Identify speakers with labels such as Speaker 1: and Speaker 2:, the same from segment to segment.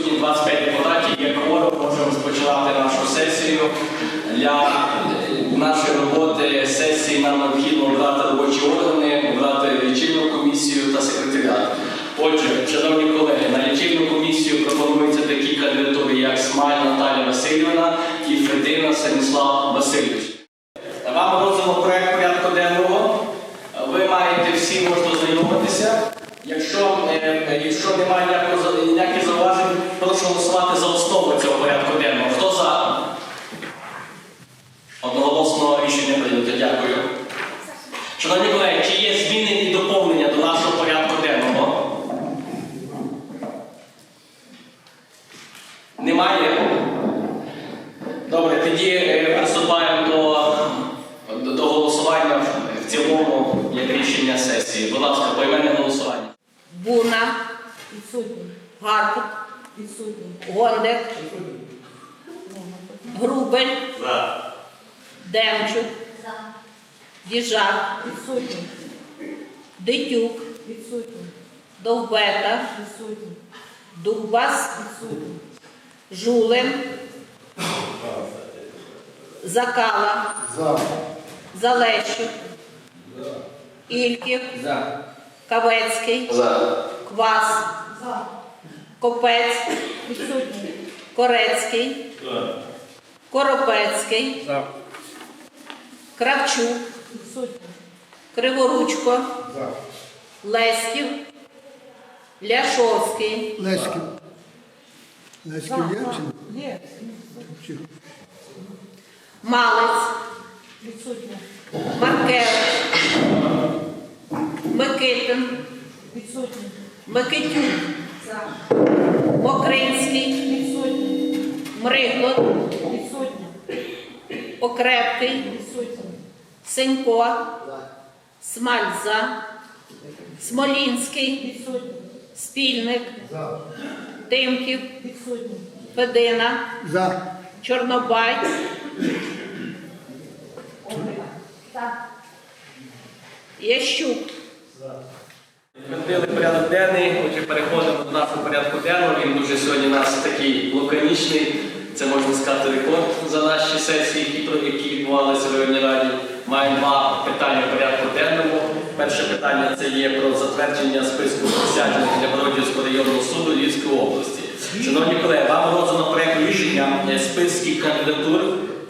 Speaker 1: Присутні 25 депутатів, є кворум, можемо розпочинати нашу сесію. Для нашої роботи сесії нам необхідно обрати робочі органи, обрати лічильну комісію та секретаріат. Отже, шановні колеги, на лічильну комісію пропонуються такі кандидатури, як Смаль Наталія Васильівна і Федина Станіслав Васильович. Вам роздано проект порядку денного. Ви маєте всі можете ознайомитися. Якщо, е, якщо немає ніякого голосувати за основу цього порядку денного. Хто за? Одноголосно рішення прийнято. Дякую. Шановні колеги, чи є зміни і доповнення до нашого порядку денного? Немає? Добре, тоді е, приступаємо до, до, голосування в- цілому як рішення сесії. Будь ласка, поіменне голосування.
Speaker 2: Буна,
Speaker 3: Відсутні.
Speaker 2: Гаркут,
Speaker 3: Відсутні.
Speaker 2: Гондик, Грубель, Демчук, Діжак. Дитюк. Довбета. Дубас. Жулин, Закала, Залещук, Ільків, Кавецький, Квас,
Speaker 3: За.
Speaker 2: Копець,
Speaker 3: Відсутні.
Speaker 2: Корецький, Коропецький, Кравчук,
Speaker 3: Відсутні.
Speaker 2: Криворучко, Леськів, Ляшовський,
Speaker 4: Леськів. Леськів є чи?
Speaker 3: Є.
Speaker 2: Малець,
Speaker 3: Відсутні.
Speaker 2: Маркевич, Микитин,
Speaker 3: Відсутні.
Speaker 2: Микитюк, Мокринський,
Speaker 3: Відсутні.
Speaker 2: Мриглот,
Speaker 3: Відсутні.
Speaker 2: Окрепкий,
Speaker 3: Відсутні.
Speaker 2: Сенько, Смальза, Смолінський,
Speaker 3: Відсутні.
Speaker 2: Спільник, Тимків,
Speaker 3: Відсутні.
Speaker 2: Федина,
Speaker 4: За.
Speaker 2: Чорнобай, Ящук.
Speaker 1: Відкрили порядок денний, отже, переходимо до нашого порядку денного. Він дуже сьогодні у нас такий лаконічний. Це можна сказати рекорд за наші сесії, які, які відбувалися в районній раді. Маємо два питання порядку денному. Перше питання це є про затвердження списку присяджених для Бородівського районного суду Львівської області. Шановні колеги, вам роздано проект рішення е, списків кандидатур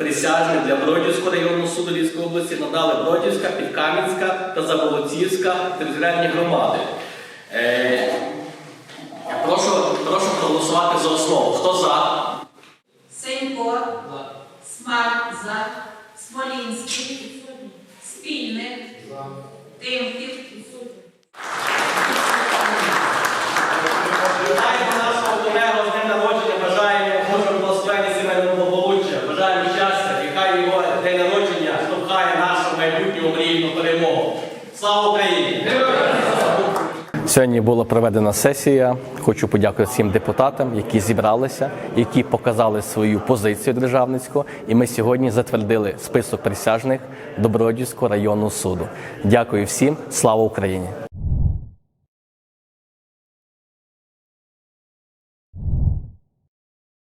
Speaker 1: присяжних для Бродівського районного суду Львівської області надали Бродівська, Підкам'янська та Заболоцівська територіальні громади. Е, прошу, прошу проголосувати за основу. Хто за?
Speaker 2: Сенько, Смальза, Смолінський, Спільник, Тимків,
Speaker 1: майбутню мрійну перемогу. Слава Україні!
Speaker 5: Сьогодні була проведена сесія. Хочу подякувати всім депутатам, які зібралися, які показали свою позицію державницьку. І ми сьогодні затвердили список присяжних Добродівського районного суду. Дякую всім. Слава Україні!